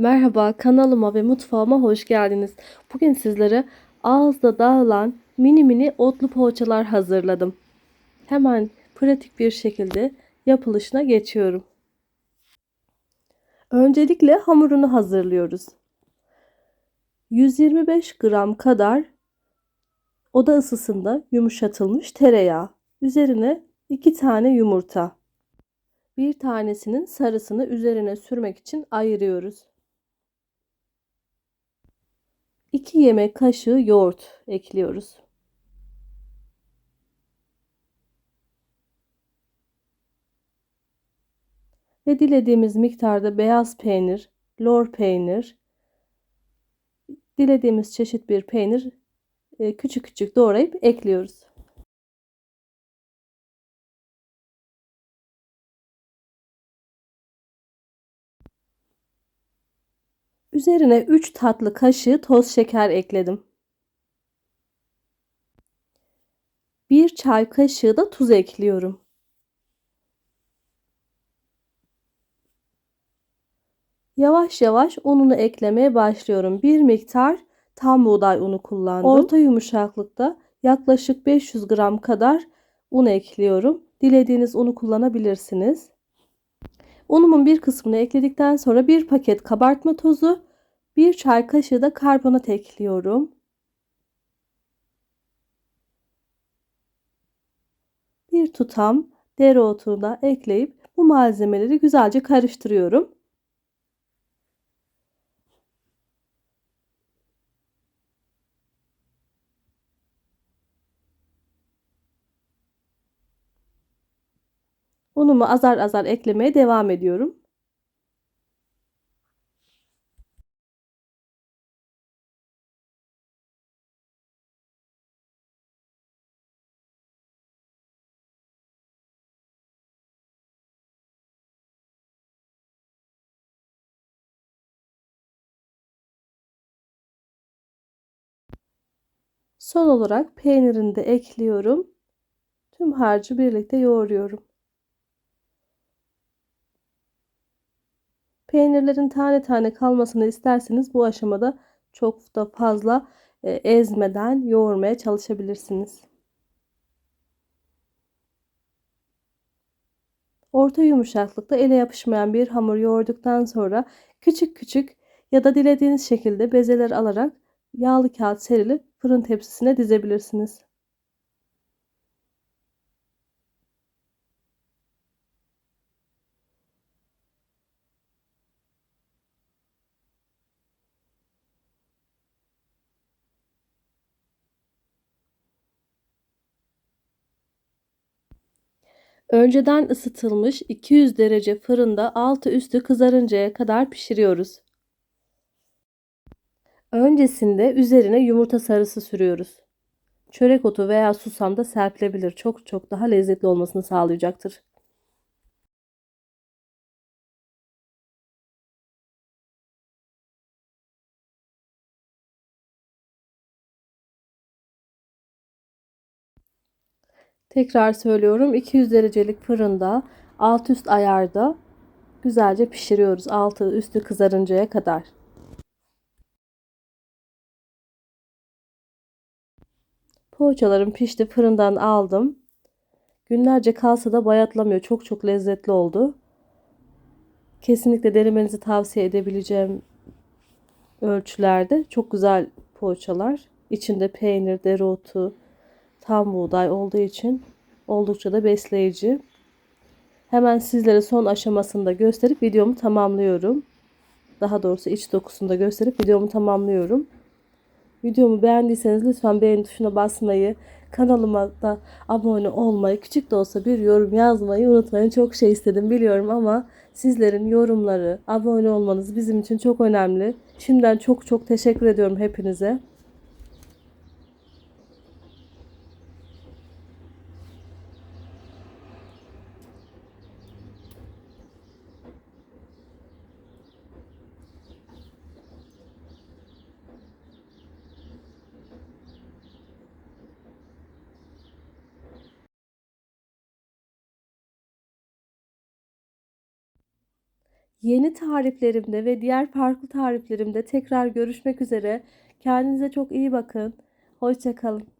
Merhaba, kanalıma ve mutfağıma hoş geldiniz. Bugün sizlere ağızda dağılan mini mini otlu poğaçalar hazırladım. Hemen pratik bir şekilde yapılışına geçiyorum. Öncelikle hamurunu hazırlıyoruz. 125 gram kadar oda ısısında yumuşatılmış tereyağı. Üzerine 2 tane yumurta. Bir tanesinin sarısını üzerine sürmek için ayırıyoruz. 2 yemek kaşığı yoğurt ekliyoruz. Ve dilediğimiz miktarda beyaz peynir, lor peynir, dilediğimiz çeşit bir peynir e, küçük küçük doğrayıp ekliyoruz. Üzerine 3 tatlı kaşığı toz şeker ekledim. 1 çay kaşığı da tuz ekliyorum. Yavaş yavaş ununu eklemeye başlıyorum. Bir miktar tam buğday unu kullandım. Orta yumuşaklıkta yaklaşık 500 gram kadar un ekliyorum. Dilediğiniz unu kullanabilirsiniz. Unumun bir kısmını ekledikten sonra bir paket kabartma tozu, bir çay kaşığı da karbonat ekliyorum. Bir tutam dereotunu da ekleyip bu malzemeleri güzelce karıştırıyorum. Unumu azar azar eklemeye devam ediyorum. Son olarak peynirini de ekliyorum. Tüm harcı birlikte yoğuruyorum. Peynirlerin tane tane kalmasını isterseniz bu aşamada çok da fazla e, ezmeden yoğurmaya çalışabilirsiniz. Orta yumuşaklıkta ele yapışmayan bir hamur yoğurduktan sonra küçük küçük ya da dilediğiniz şekilde bezeler alarak yağlı kağıt serili fırın tepsisine dizebilirsiniz. Önceden ısıtılmış 200 derece fırında altı üstü kızarıncaya kadar pişiriyoruz. Öncesinde üzerine yumurta sarısı sürüyoruz. Çörek otu veya susam da serpilebilir. Çok çok daha lezzetli olmasını sağlayacaktır. Tekrar söylüyorum 200 derecelik fırında alt üst ayarda güzelce pişiriyoruz. Altı üstü kızarıncaya kadar. Poğaçalarım pişti. Fırından aldım. Günlerce kalsa da bayatlamıyor. Çok çok lezzetli oldu. Kesinlikle denemenizi tavsiye edebileceğim ölçülerde. Çok güzel poğaçalar. İçinde peynir, dereotu, tam buğday olduğu için oldukça da besleyici. Hemen sizlere son aşamasında gösterip videomu tamamlıyorum. Daha doğrusu iç dokusunu da gösterip videomu tamamlıyorum. Videomu beğendiyseniz lütfen beğeni tuşuna basmayı, kanalıma da abone olmayı, küçük de olsa bir yorum yazmayı unutmayın. Çok şey istedim biliyorum ama sizlerin yorumları, abone olmanız bizim için çok önemli. Şimdiden çok çok teşekkür ediyorum hepinize. Yeni tariflerimde ve diğer farklı tariflerimde tekrar görüşmek üzere. Kendinize çok iyi bakın. Hoşçakalın.